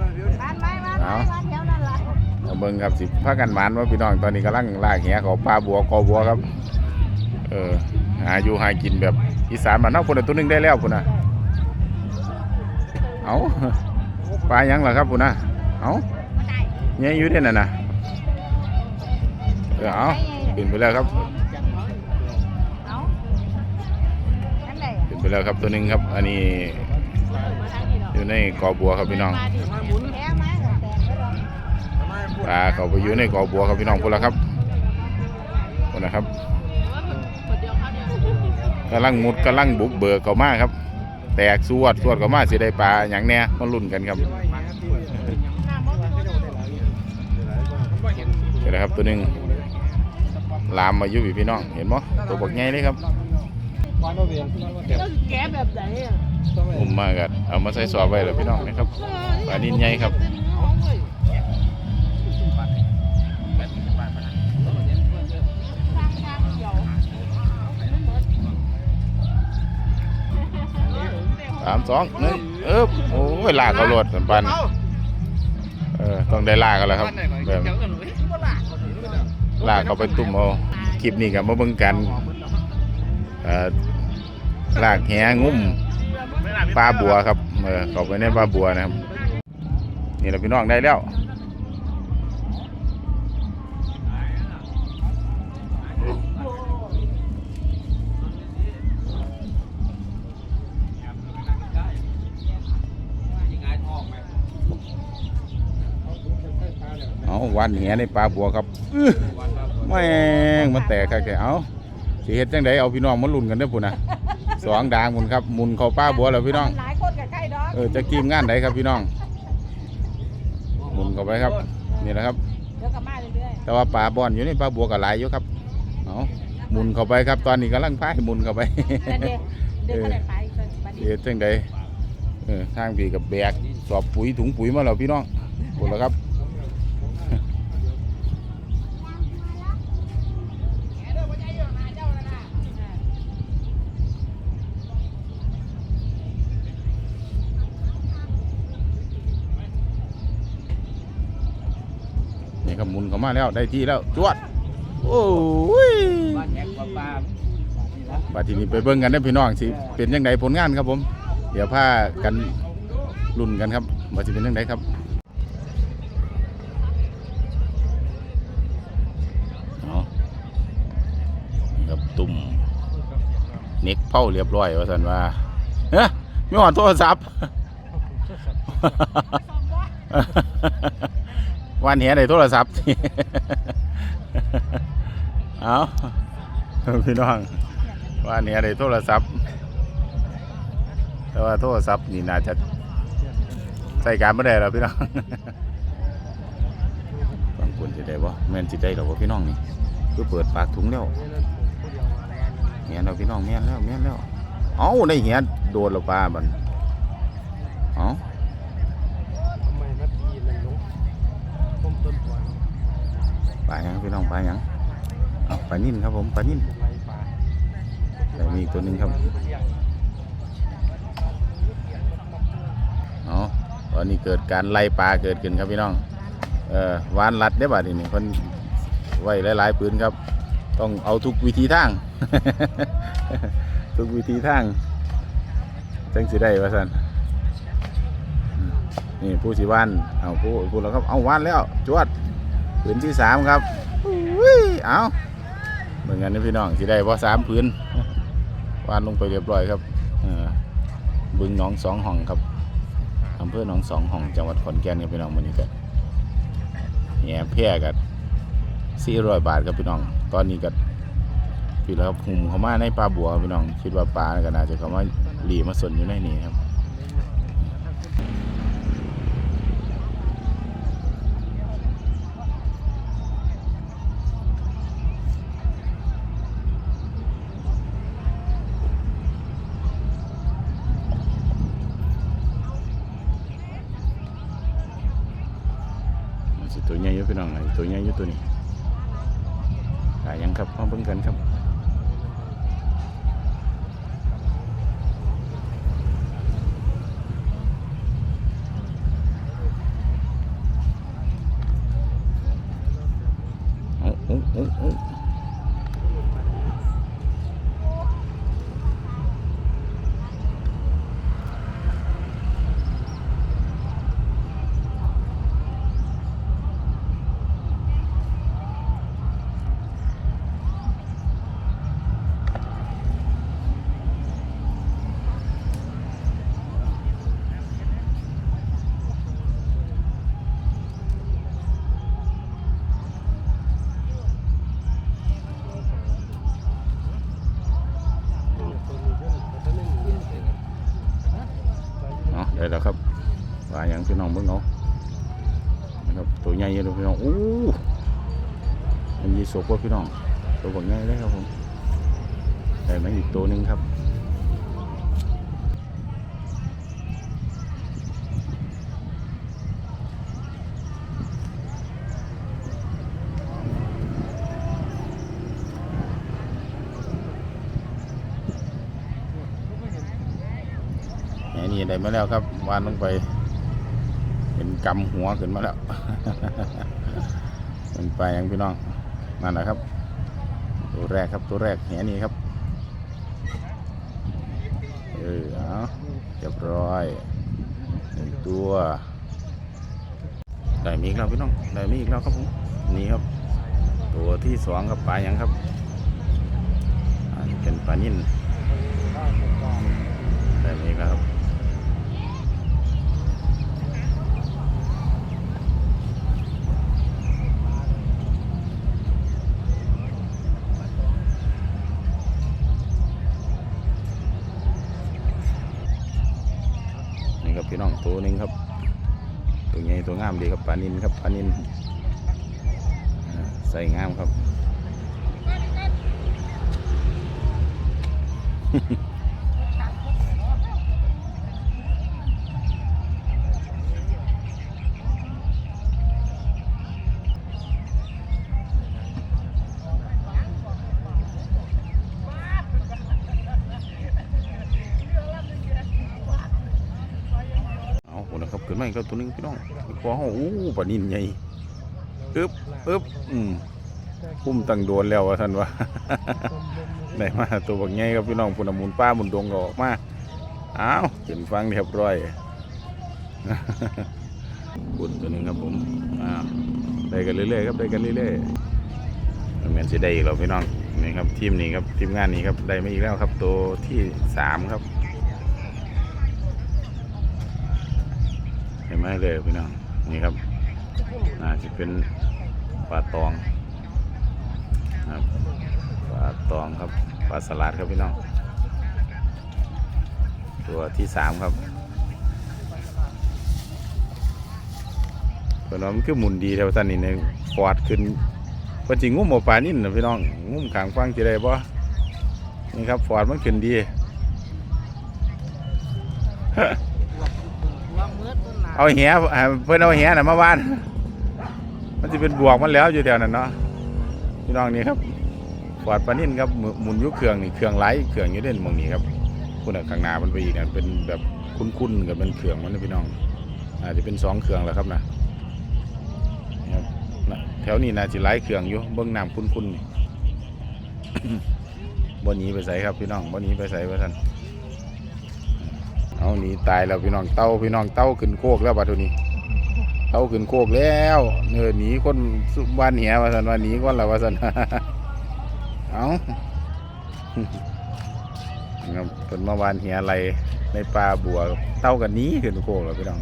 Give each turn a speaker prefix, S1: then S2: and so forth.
S1: บ้านไม้บ้านไม้บ้านแถวนั้นล่ะ
S2: เอาเบิ่งครับสิพากันหมานว่าพี่น้องตอนนี้กำลังลากแหเขาปลาบัวกอบัวครับ เออหาอยู่หากินแบบอีสานบ้านเฮาพุ่นนะตัวหนึงได้แล้วพุ่นน่ะเอาปลาหยังล่ะครับพุ่นน่ะเอาเนี่ยอยู่เด่นน่ะนะเออเอาขึ้นไปแล้วครับ
S1: เอาอันไหน
S2: ขึ้นไปแล้วครับตัวหนึงครับ อันนี้ อยู่ในกอบัวครับพี่น้อง
S1: ปลา
S2: เขาไปอยู่ในกอบัวครับพี่น้องคนละครับคนนะครับกำลังมุดกำลังบุกเบิกเขามาครับ แตกสวดสวดเขามาสิได้ปลาอย่างแน่มาลุ้นกันครับเห็นไหมครับตัวหนึ่งลามมาอยู่พี่พี่น้องเห็นมั้ตัวบักใหญ่เลยครับ
S1: แกแบบไหน อุ้
S2: มมากันเอามาใส่สอบไว้แล้วพี่น้องนะครับปลานินใหญ่ครับสามสองหนึ่งเอ๊บโอ้ยลากเขาโลดสัมปันเออต้องได้ลากกันแล้วครับแบบลากเขาไปตุ่มเอาคลิปนี้กับมาเบิ่งกันเอ่อลากแหงุ่ม ปลาบัวครับเออเข้าไปในปลาบัวนะครับ นี่แหละพี่น้องได้แล้วเอาวันแหในปลาบัวครับแม่งมันแตกครับแกเอาสิเฮ็ดจังไดเอาพี่น้องมาลุ้นกันเด้อพุ่นนะ สองดางพุ่นครับหมุนเข้าปลาบัวแล้วพี่น้อง
S1: หลายคนกับใกล้ดอก
S2: เออจะทีมงานไหนครับพี่น้อง หมุนเข้าไปครับ นี่แหละครับ
S1: เดี๋ยวกลับมาเรื่อย
S2: แต่ว่าปลาบอนอยู่นี่ปลาบัวกับหลายอยู่ครับเอาหมุนเข้าไปครับ ตอนนี้กำลังพายหมุนเข้าไป
S1: ๆแต่เด็กเด็กเขาได้ไปบัดนี้
S2: เฮ็ดจังใดเออทางพี่กับแบกสอบปุ๋ยถุงปุ๋ยมาแล้วพี่น้องหมดแล้วครับ เข้ามาแล้วได้ที่แล้วจวดโอ้ยบัดทีนี้ไปเบิ่งกันนะพี่น้องสิเป็นยังไงผลงานครับผม เดี๋ยวพากันรุ่นกันครับว่าสิเป็นยังไงครับเอานี่ครับตุ่มเน็กเผาเรียบร้อยว่าสันว่าเฮ้ยไม่หอนโทรศัพท์วั นเหี้ยในโทรศัพท์ เอาพี่น้องวันเหี้ยในโทรศัพท์ แต่ว่าโทรศัพท์นี่น่าจะใช้การไม่ได้แล้วพี่น้องบางคนจะได้บ่แม่นจิได้หรอวะพี่น้องนี่คือเปิดปากถุงแล้วแม่นแล้วพี่น้องแม่นแล้วแม่นแล้ว เอ้าในเหี้ยโดนและปลาบันเอ้า
S3: ทำไมนาทีนั่นลงต้มต้นตัว
S2: ป ลาหยังพี่น้องปลาหยังเอาปลานิ่นครับผมปลานิ่นแต่มีอีกตัวหนึงครับเอาตอนนี้เกิดการไล่ปลาเกิดขึ้นครับพี่น้องเออวานรัดได้บ่าทีนี้เพิ่นไว้หลายๆปืนครับ ต้องเอาทุกวิธีทาง ทุกวิธีทางจังสิได้ว่าซั่นนี่ผู้สิวานเอาผู้ผู้แล้วครับเอาวานแล้วจวด ปืนที่สามครับอุ้ยเอาเหมือนกันนะพี่น้องสิได้บ่สามปืนวานลงไปเรียบร้อยครับเออบึงหนองสองห้องครับอำเภอหนองสองห้องจังหวัดขอนแก่นครับพี่น้องมื้อนี้ก็แง่แพร่กันสี่ร้อยบาทครับพี่น้อง ตอนนี้ก็พี่แล้วครับหุมเข้ามาในปลาบัวครับพี่น้อง คิดว่าปลาก็น่าจะเข้ามาหลีมาสนอยู่ในนี้ครับ พี่น้องไอ้ตัวใหญ่อยู่ตัวนี้หายังครับมาเบิ่งกันครับ งพี่น้องเบิ่งเอานะครับตัวใหญ่เลยพี่น้องอู้มันยีสกว่าพี่น้องตัวบักใหญ่เลยครับผมได้มาอีกตัวหนึงครับแหนี่ได้มาแล้วครับวานลงไป เป็นกำหัวขึ้นมาแล้วเป็นไปอย่างพี่น้องนั่นแหละครับ ตัวแรกครับตัวแรกแหนี่ครับเออเอาเรียบร้อยหนึ่งตัวได้มีอีกแล้วพี่น้องได้มีอีกแล้วครับผมนี่ครับ ตัวที่สองครับปลาอย่างครับอันนี้เป็นปลานิ่นได้มีอีกแล้วครับ นี่ ครับพี่น้องตัวหนึงครับตัวใหญ่ตัวงามดีครับปลานินครับปลานินใส่งามครับ อีกแล้วตัวนึงพี่น้องกว่าห้องอู้ปลานินใหญ่อึ๊บอึ๊บอืมพุ่มตั้งโดนแล้วว่าท่านว่าได้มาตัวบักใหญ่ครับพี่น้องพุ่นนะมุนป้ามุนดงก็ออกมาอ้าวขึ้นฟังเรียบร้อยปุ่นตัวนึงครับผมอ้าวได้กันเรื่อยๆครับได้กันเรื่อยๆมันแมนจะได้อีกแล้วพี่น้องนี่ครับทีมนี้ครับทีมงานนี้ครับได้มาอีกแล้วครับตัวที่สามครับ เห็นไหมเลยพี่น้องนี่ครับน่าจะเป็นปลาตองครับปลาตองครับปลาสลัดครับพี่น้องตัวที่สามครับพราะว่ามันคือหมุนดีแถวท่านนี่เนี่ยฟอดขึ้นพอจริงงุ้มหมอปลานิ่นนะพี่น้องงุ้มขางฟังจะได้บ่นี่ครับฟอดมันขึ้นดี เอาแหอ่าเพิ่อนเอาแหน่ะมาวาน มันจะเป็นบวกมันแล้วอยู่แถวนั้นเนาะพี่น้องนี่ครับปอดปลานิ่นครับหมุหมุนยุเครื่องนี่เครื่องไหลเครื่องอยู่เด่นมองนี้ครับคุณข้างหน้ามันไปอีกนะเป็นแบบคุ้นๆกับเป็นเครื่องมันนะพี่น้อง อาจจะเป็นสองเครื่องแล้วครับนะแถวนี้น่าจะไหลเครื่องอยู่เบื้องน้ำคุ้นๆนี่บ่หนีไปใส่ครับพี่น้องบ่หนีไปใส่ว่าท่าน เอาหนีตายแล้วพี่น้องเต้าพี่น้องเต้าขึ้นโคกแล้วบัดนี้ เต้าขึ้นโคกแล้วเนื้อหนีคนสุบ้านเหียว่าสันว่าหนีคนละว่าสันเอาครับเป็นมาวานเหียอะไรในป่าบัวเต้ากันนี้ขึ้นโคกแล้วพี่น้อง